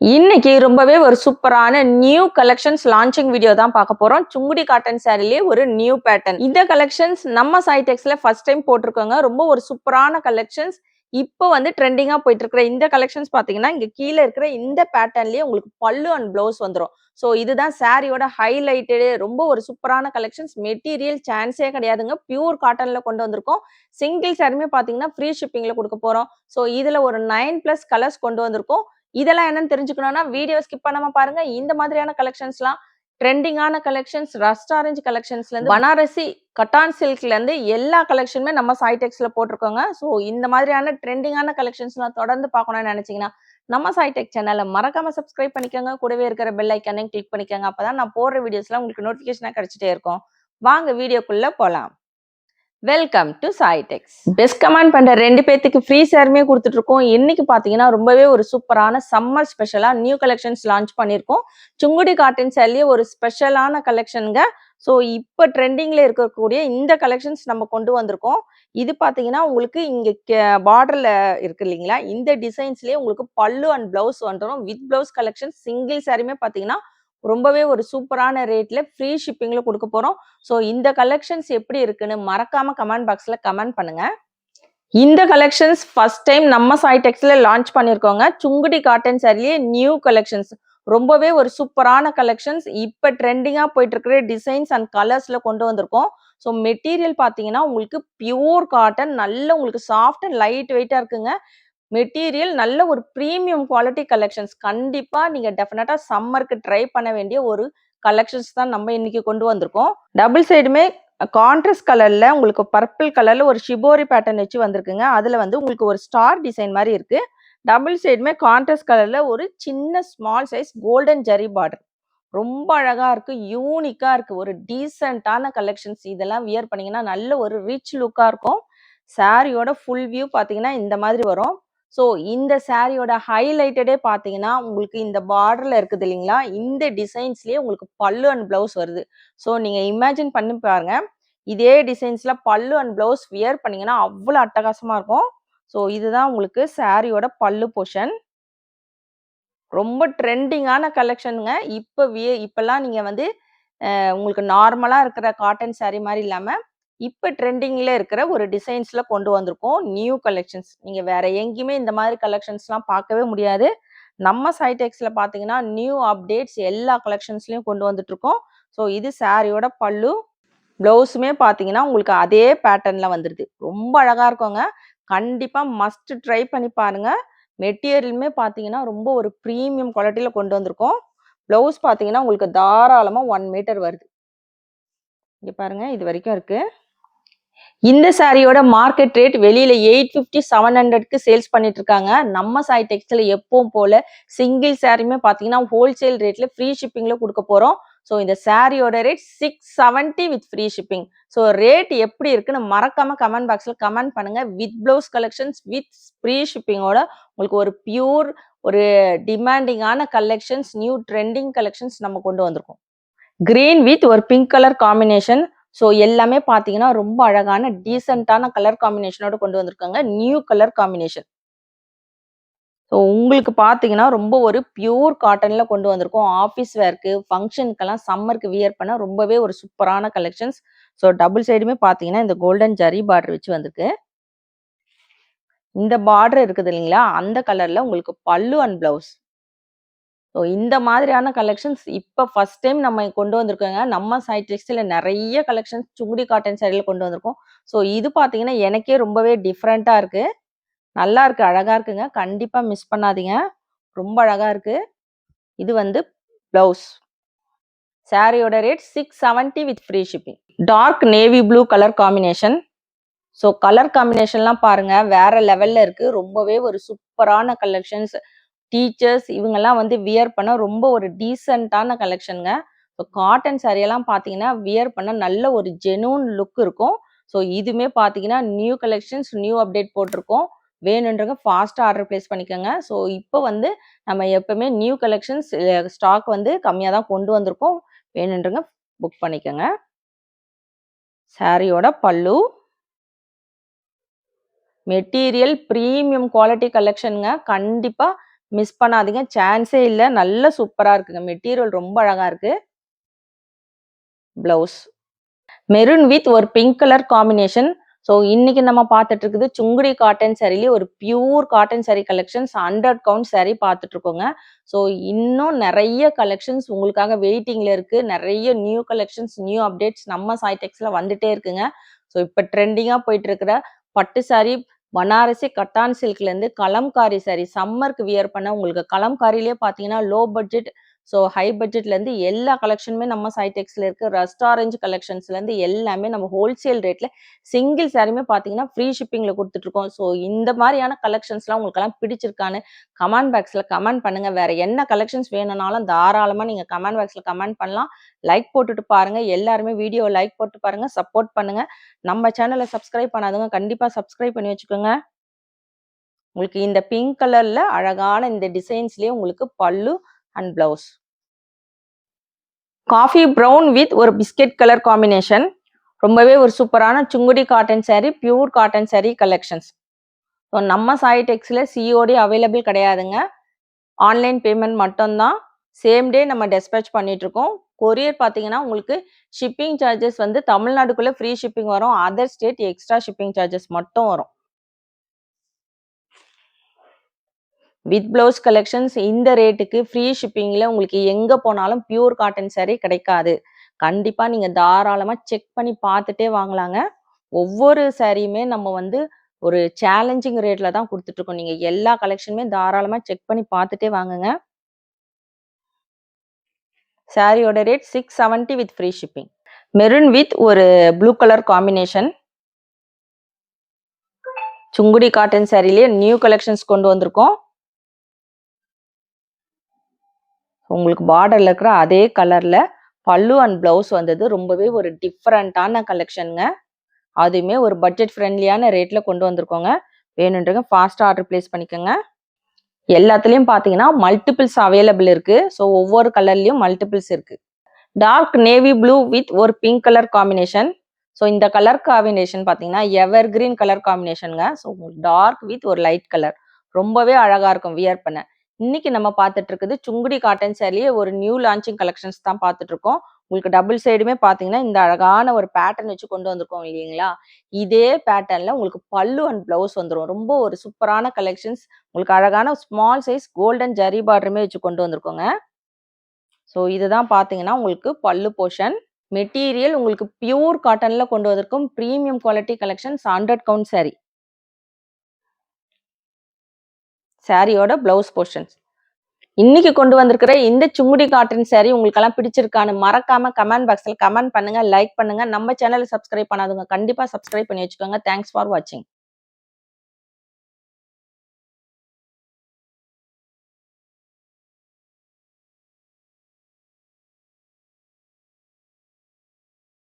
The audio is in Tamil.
இன்னைக்கு ரொம்பவே ஒரு சூப்பரான நியூ கலெக்ஷன்ஸ் லான்ச்சிங் வீடியோ தான் பார்க்க போறோம். சுங்குடி காட்டன் சாரிலேயே ஒரு நியூ பேட்டர்ன் இந்த கலெக்ஷன்ஸ் நம்ம சைடெக்ஸ்ல ஃபர்ஸ்ட் டைம் போட்டிருக்கோங்க. ரொம்ப ஒரு சூப்பரான கலெக்ஷன்ஸ் இப்போ வந்து ட்ரெண்டிங்காக போயிட்டு இருக்கிற இந்த கலெக்ஷன்ஸ் பார்த்தீங்கன்னா இங்கே கீழே இருக்கிற இந்த பேட்டர்ன்லேயே உங்களுக்கு பல்லு அண்ட் ப்ளவுஸ் வந்துடும் ஸோ இதுதான் சாரியோட ஹைலைட்டடு ரொம்ப ஒரு சூப்பரான கலெக்ஷன்ஸ் மெட்டீரியல் சான்ஸே கிடையாதுங்க. பியூர் காட்டனில் கொண்டு வந்திருக்கோம். சிங்கிள் சாரியுமே பார்த்தீங்கன்னா ஃப்ரீ ஷிப்பிங்கில் கொடுக்க போகிறோம் ஸோ இதில் ஒரு நைன் ப்ளஸ் கலர்ஸ் கொண்டு வந்திருக்கோம். இதெல்லாம் என்னன்னு தெரிஞ்சுக்கணும்னா வீடியோ ஸ்கிப் பண்ணாம பாருங்க. இந்த மாதிரியான கலெக்ஷன்ஸ்லாம் ட்ரெண்டிங்கான கலெக்ஷன்ஸ் ரஸ்ட் ஆரஞ்சு கலெக்ஷன்ஸ்ல இருந்து பனாரசி கட்டான் சில்க்ல இருந்து எல்லா கலெக்ஷனுமே நம்ம சைடெக்ஸ்ல போட்டிருக்கோங்க. ஸோ இந்த மாதிரியான ட்ரெண்டிங்கான கலெக்ஷன்ஸ்லாம் தொடர்ந்து பார்க்கணும்னு நினைச்சீங்கன்னா நம்ம சைடெக் சேனலை மறக்காம சப்ஸ்கிரைப் பண்ணிக்கோங்க. கூடவே இருக்கிற பெல் ஐக்கானையும் கிளிக் பண்ணிக்கோங்க. அப்பதான் நான் போடுற வீடியோஸ்லாம் உங்களுக்கு நோட்டிஃபிகேஷனாக கிடைச்சிட்டே இருக்கும். வாங்க வீடியோக்குள்ள போலாம். Welcome to Saitex best comment பண்ற ரெண்டு பேத்துக்கு ஃப்ரீ சேருமே கொடுத்துட்டு இருக்கோம் இன்னைக்கு பாத்தீங்கன்னா ரொம்பவே ஒரு சூப்பரான சம்மர் ஸ்பெஷலா நியூ கலெக்ஷன்ஸ் லான்ச் பண்ணியிருக்கோம். சுங்குடி காட்டன் சாரிலேயே ஒரு ஸ்பெஷலான கலெக்ஷனுங்க ஸோ இப்போ ட்ரெண்டிங்ல இருக்கக்கூடிய இந்த கலெக்ஷன்ஸ் நம்ம கொண்டு வந்திருக்கோம். இது பாத்தீங்கன்னா உங்களுக்கு இங்க பார்டர்ல இருக்கு இல்லைங்களா? இந்த டிசைன்ஸ்லயே உங்களுக்கு பல்லு அண்ட் பிளவுஸ் வந்துடும் வித் பிளவுஸ் கலெக்ஷன் சிங்கிள் சாரியுமே பாத்தீங்கன்னா ரொம்பவே ஒரு சூப்பரான ரேட்ல ஃப்ரீ ஷிப்பிங்ல கொடுக்க போறோம். ஸோ இந்த கலெக்ஷன்ஸ் எப்படி இருக்குன்னு மறக்காம கமெண்ட் பாக்ஸ்ல கமெண்ட் பண்ணுங்க. இந்த கலெக்ஷன்ஸ் ஃபர்ஸ்ட் டைம் நம்ம சாய்டெக்ஸ்ல லான்ச் பண்ணியிருக்கோங்க சுங்குடி காட்டன் சாரிலேயே நியூ கலெக்ஷன்ஸ் ரொம்பவே ஒரு சூப்பரான கலெக்ஷன்ஸ் இப்போ ட்ரெண்டிங்காக போயிட்டு இருக்கிற டிசைன்ஸ் அண்ட் கலர்ஸ்ல கொண்டு வந்திருக்கோம். ஸோ மெட்டீரியல் பார்த்தீங்கன்னா உங்களுக்கு பியூர் காட்டன் நல்ல உங்களுக்கு சாஃப்ட் அண்ட் லைட் வெயிட்டாக இருக்குங்க. மெட்டீரியல் நல்ல ஒரு ப்ரீமியம் குவாலிட்டி கலெக்ஷன்ஸ் கண்டிப்பாக நீங்கள் டெஃபினட்டாக சம்மருக்கு ட்ரை பண்ண வேண்டிய ஒரு கலெக்ஷன்ஸ் தான் நம்ம இன்னைக்கு கொண்டு வந்திருக்கோம். டபுள் சைடுமே கான்ட்ராஸ்ட் கலரில் உங்களுக்கு பர்பிள் கலரில் ஒரு ஷிபோரி பேட்டர்ன் வச்சு வந்திருக்குங்க. அதில் வந்து உங்களுக்கு ஒரு ஸ்டார் டிசைன் மாதிரி இருக்குது டபுள் சைடுமே கான்ட்ராஸ்ட் கலரில் ஒரு சின்ன small size golden zari border ரொம்ப அழகாக இருக்குது யூனிக்காக இருக்குது ஒரு டீசெண்டான கலெக்ஷன்ஸ் இதெல்லாம் வியர் பண்ணீங்கன்னா நல்ல ஒரு ரிச் லுக்காக இருக்கும். சாரியோட ஃபுல் வியூ பார்த்தீங்கன்னா இந்த மாதிரி வரும். ஸோ இந்த சாரியோட ஹைலைட்டடே பார்த்தீங்கன்னா உங்களுக்கு இந்த பார்டரில் இருக்குது இல்லைங்களா? இந்த டிசைன்ஸ்லேயே உங்களுக்கு பல்லு அண்ட் ப்ளவுஸ் வருது. ஸோ நீங்கள் இமேஜின் பண்ணி பாருங்க. இதே டிசைன்ஸில் பல்லு அண்ட் ப்ளவுஸ் வியர் பண்ணிங்கன்னா அவ்வளோ அட்டகாசமாக இருக்கும். ஸோ இதுதான் உங்களுக்கு சாரியோட பல்லு போர்ஷன் ரொம்ப ட்ரெண்டிங்கான கலெக்ஷனுங்க இப்போ விய இப்போல்லாம் நீங்கள் வந்து உங்களுக்கு நார்மலாக இருக்கிற காட்டன் saree மாதிரி இல்லாமல் இப்போ ட்ரெண்டிங்கில் இருக்கிற ஒரு டிசைன்ஸில் கொண்டு வந்திருக்கோம். New collections. நீங்கள் வேற எங்கேயுமே இந்த மாதிரி கலெக்ஷன்ஸ்லாம் பார்க்கவே முடியாது. நம்ம சைடெக்ஸில் பார்த்தீங்கன்னா நியூ அப்டேட்ஸ் எல்லா கலெக்ஷன்ஸ்லையும் கொண்டு வந்துட்ருக்கோம் ஸோ இது சாரியோட பல்லு. ப்ளவுஸுமே பார்த்தீங்கன்னா உங்களுக்கு அதே பேட்டர்னில் வந்துடுது ரொம்ப அழகாக இருக்குங்க. கண்டிப்பாக மஸ்ட் ட்ரை பண்ணி பாருங்க. மெட்டீரியலுமே பார்த்தீங்கன்னா ரொம்ப ஒரு ப்ரீமியம் குவாலிட்டியில் கொண்டு வந்திருக்கோம். ப்ளவுஸ் பார்த்தீங்கன்னா உங்களுக்கு தாராளமாக ஒன் மீட்டர் வருது. இங்கே பாருங்கள் இது வரைக்கும் இருக்குது இந்த சாரியோட மார்க்கெட் ரேட் வெளியில எயிட் ஃபிஃப்டி செவன் ஹண்ட்ரட்க்கு சேல்ஸ் பண்ணிட்டு இருக்காங்க நம்ம சாய் டெக்ஸ்டைல எப்பவும் போல சிங்கிள் சாரியுமே பாத்தீங்கன்னா ஹோல்சேல் ரேட்ல ஃப்ரீ ஷிப்பிங்ல கொடுக்க போறோம். ஸோ இந்த சாரியோட rate six seventy with free shipping so rate எப்படி இருக்குன்னு மறக்காம கமெண்ட் பாக்ஸ்ல கமெண்ட் பண்ணுங்க. With blouse collections with free ஷிப்பிங்கோட உங்களுக்கு ஒரு பியூர் ஒரு டிமாண்டிங்கான கலெக்ஷன்ஸ் நியூ ட்ரெண்டிங் கலெக்ஷன்ஸ் நம்ம கொண்டு வந்திருக்கோம். கிரீன் வித் ஒரு பிங்க் கலர் காம்பினேஷன் ஸோ எல்லாமே பார்த்தீங்கன்னா ரொம்ப அழகான டீசெண்டான கலர் காம்பினேஷனோட கொண்டு வந்திருக்காங்க. நியூ கலர் காம்பினேஷன் ஸோ உங்களுக்கு பார்த்தீங்கன்னா ரொம்ப ஒரு பியூர் காட்டனில் கொண்டு வந்திருக்கோம். ஆஃபீஸ் வேர்க்கு ஃபங்க்ஷனுக்கெல்லாம் சம்மருக்கு வியர் பண்ண ரொம்பவே ஒரு சூப்பரான கலெக்ஷன்ஸ் ஸோ டபுள் சைடுமே பார்த்தீங்கன்னா இந்த கோல்டன் ஜரி பார்டர் வச்சு வந்திருக்கு. இந்த பார்டர் இருக்குது இல்லைங்களா? அந்த கலரில் உங்களுக்கு பல்லு அண்ட் ப்ளவுஸ் ஸோ இந்த மாதிரியான கலெக்ஷன்ஸ் இப்போ ஃபர்ஸ்ட் டைம் நம்ம கொண்டு வந்திருக்கோங்க. நம்ம சைட் டெக்ஸ்டைல நிறைய கலெக்ஷன்ஸ் சுங்குடி காட்டன் சைடில் கொண்டு வந்திருக்கோம். ஸோ இது பார்த்தீங்கன்னா எனக்கே ரொம்பவே டிஃப்ரெண்ட்டாக இருக்கு. நல்லா இருக்கு அழகா இருக்குங்க. கண்டிப்பாக மிஸ் பண்ணாதீங்க. ரொம்ப அழகா இருக்கு. இது வந்து ப்ளவுஸ் சாரியோட rate six seventy with free shipping dark navy blue colour combination so colour காம்பினேஷன்லாம் பாருங்க. வேற லெவல்ல இருக்கு. ரொம்பவே ஒரு சூப்பரான கலெக்ஷன்ஸ் டீச்சர்ஸ் இவங்கெல்லாம் வந்து வியர் பண்ண ரொம்ப ஒரு டீசெண்டான கலெக்ஷனுங்க. ஸோ காட்டன் சாரியெல்லாம் பார்த்தீங்கன்னா வியர் பண்ண நல்ல ஒரு ஜெனூன் லுக் இருக்கும். ஸோ இதுவுமே பார்த்தீங்கன்னா நியூ கலெக்ஷன்ஸ் நியூ அப்டேட் போட்டிருக்கோம். வேணுன்றவங்க ஃபாஸ்ட்டாக ஆர்டர் ப்ளேஸ் பண்ணிக்கோங்க. ஸோ இப்போ வந்து நம்ம எப்பவுமே நியூ கலெக்ஷன்ஸ் ஸ்டாக் வந்து கம்மியாக தான் கொண்டு வந்திருக்கோம். வேணுன்றவங்க புக் பண்ணிக்கோங்க. சாரியோட பல்லு. மெட்டீரியல் ப்ரீமியம் குவாலிட்டி கலெக்ஷனுங்க. கண்டிப்பாக மிஸ் பண்ணாதீங்க. சான்ஸே இல்லை. நல்ல சூப்பராக இருக்குங்க. மெட்டீரியல் ரொம்ப அழகாக இருக்கு. ப்ளவுஸ். மெரூன் வித் ஒரு பிங்க் கலர் காம்பினேஷன். ஸோ இன்னைக்கு நம்ம பார்த்துட்டு இருக்குது சுங்குடி காட்டன் சாரிலேயே ஒரு pure cotton saree collections hundred count சரி பார்த்துட்டு இருக்கோங்க ஸோ இன்னும் நிறைய கலெக்ஷன்ஸ் உங்களுக்காக வெயிட்டிங்ல இருக்கு. நிறைய நியூ கலெக்ஷன்ஸ் நியூ அப்டேட்ஸ் நம்ம சாய்டெக்ஸ்ல வந்துட்டே இருக்குங்க. ஸோ இப்போ ட்ரெண்டிங்காக போயிட்டு இருக்கிற பட்டு saree பனாரசி கட்டான் சில்க்லேருந்து கலம்காரி சாரி சம்மருக்கு வியர் பண்ண உங்களுக்கு கலம்காரிலே பார்த்தீங்கன்னா லோ பட்ஜெட் ஸோ ஹை பட்ஜெட்லேருந்து எல்லா கலெக்ஷனுமே நம்ம சைடெக்ஸில் இருக்குது ரஸ்ட் ஆரஞ்சு கலெக்ஷன்ஸ்லேருந்து எல்லாமே நம்ம ஹோல்சேல் ரேட்டில் சிங்கிள் சாரியுமே பார்த்தீங்கன்னா ஃப்ரீ ஷிப்பிங்கில் கொடுத்துட்ருக்கோம் ஸோ இந்த மாதிரியான கலெக்ஷன்ஸ்லாம் உங்களுக்கெல்லாம் பிடிச்சிருக்கான்னு கமெண்ட் பாக்ஸில் கமெண்ட் பண்ணுங்கள் வேறு என்ன கலெக்ஷன்ஸ் வேணும்னாலும் தாராளமாக நீங்கள் கமெண்ட் பாக்ஸில் கமெண்ட் பண்ணலாம். லைக் போட்டுட்டு பாருங்கள் எல்லாருமே வீடியோ லைக் போட்டு பாருங்கள் சப்போர்ட் பண்ணுங்கள் நம்ம சேனலை சப்ஸ்கிரைப் பண்ணாதவங்க கண்டிப்பாக சப்ஸ்கிரைப் பண்ணி வச்சுக்கோங்க. உங்களுக்கு இந்த பிங்க் கலரில் அழகான இந்த டிசைன்ஸ்லேயே உங்களுக்கு பல்லு and blouse coffee brown with ஒரு பிஸ்கெட் கலர் காம்பினேஷன் ரொம்பவே ஒரு சூப்பரான Sungudi cotton sari pure cotton sari collections so நம்ம சாய் டெக்ஸில் சிஓடி அவைலபிள் கிடையாதுங்க. ஆன்லைன் பேமெண்ட் மட்டும்தான். சேம் டே நம்ம டெஸ்பேச் பண்ணிகிட்ருக்கோம் கொரியர் பார்த்தீங்கன்னா உங்களுக்கு ஷிப்பிங் சார்ஜஸ் வந்து தமிழ்நாடுக்குள்ள ஃப்ரீ ஷிப்பிங் வரும். Other state extra shipping charges மட்டும் வரும். வித் பிளவுஸ் கலெக்ஷன்ஸ் இந்த ரேட்டுக்கு ஃப்ரீ ஷிப்பிங்கில் உங்களுக்கு எங்கே போனாலும் பியூர் காட்டன் சேரீ கிடைக்காது. கண்டிப்பாக நீங்கள் தாராளமாக செக் பண்ணி பார்த்துட்டே வாங்கலாங்க. ஒவ்வொரு சாரியுமே நம்ம வந்து ஒரு சேலஞ்சிங் ரேட்ல தான் கொடுத்துட்ருக்கோம் நீங்கள் எல்லா கலெக்ஷனுமே தாராளமாக செக் பண்ணி பார்த்துட்டே வாங்குங்க. சாரியோட rate six seventy with free shipping maroon with ஒரு blue colour combination Sungudi cotton சாரிலேயே new collections கொண்டு வந்திருக்கோம். உங்களுக்கு பார்டர்ல இருக்கிற அதே கலர்ல பல்லு அண்ட் பிளவுஸ் வந்தது. ரொம்பவே ஒரு டிஃப்ரெண்டான கலெக்ஷனுங்க அதுவுமே ஒரு பட்ஜெட் ஃப்ரெண்ட்லியான ரேட்ல கொண்டு வந்திருக்கோங்க. வேணுன்றங்க ஃபாஸ்ட்டாக ஆர்டர் பிளேஸ் பண்ணிக்கோங்க. எல்லாத்துலேயும் பார்த்தீங்கன்னா மல்டிபிள்ஸ் அவைலபிள் இருக்கு. ஸோ ஒவ்வொரு கலர்லேயும் மல்டிபிள்ஸ் இருக்கு. டார்க் நேவி ப்ளூ வித் ஒரு பிங்க் கலர் காம்பினேஷன் ஸோ இந்த கலர் காம்பினேஷன் பார்த்தீங்கன்னா எவர் கிரீன் கலர் காம்பினேஷனுங்க ஸோ டார்க் வித் ஒரு லைட் கலர் ரொம்பவே அழகா இருக்கும் வியர் பண்ண. இன்னைக்கு நம்ம பார்த்துட்டு இருக்குது சுங்குடி காட்டன் சேரிலேயே ஒரு நியூ லான்ச்சிங் கலெக்ஷன்ஸ் தான் பார்த்துட்டு இருக்கோம் உங்களுக்கு டபுள் சைடுமே பார்த்தீங்கன்னா இந்த அழகான ஒரு பேட்டர்ன் வச்சு கொண்டு வந்திருக்கோம் இல்லைங்களா? இதே பேட்டர்னில் உங்களுக்கு பல்லு அண்ட் பிளவுஸ் வந்துடும் ரொம்ப ஒரு சூப்பரான கலெக்ஷன்ஸ் உங்களுக்கு அழகான ஸ்மால் சைஸ் கோல்டன் ஜரி பார்டருமே வச்சு கொண்டு வந்திருக்கோங்க. ஸோ இதுதான் பார்த்தீங்கன்னா உங்களுக்கு பல்லு போர்ஷன் மெட்டீரியல் உங்களுக்கு பியூர் காட்டனில் கொண்டு வந்திருக்கும். Premium quality collections hundred count saree. சாரியோட பிளவுஸ் போர்ஷன்ஸ் இன்னைக்கு கொண்டு வந்திருக்கிற இந்த சுங்குடி காட்டன் சாரி உங்களுக்கெல்லாம் பிடிச்சிருக்கான்னு மறக்காம கமெண்ட் பாக்ஸ்ல கமெண்ட் பண்ணுங்க லைக் பண்ணுங்க. நம்ம சேனலை சப்ஸ்கிரைப் பண்ணாதவங்க கண்டிப்பா சப்ஸ்கிரைப் பண்ணி வச்சுக்கோங்க. தேங்க்ஸ் ஃபார் வாட்சிங்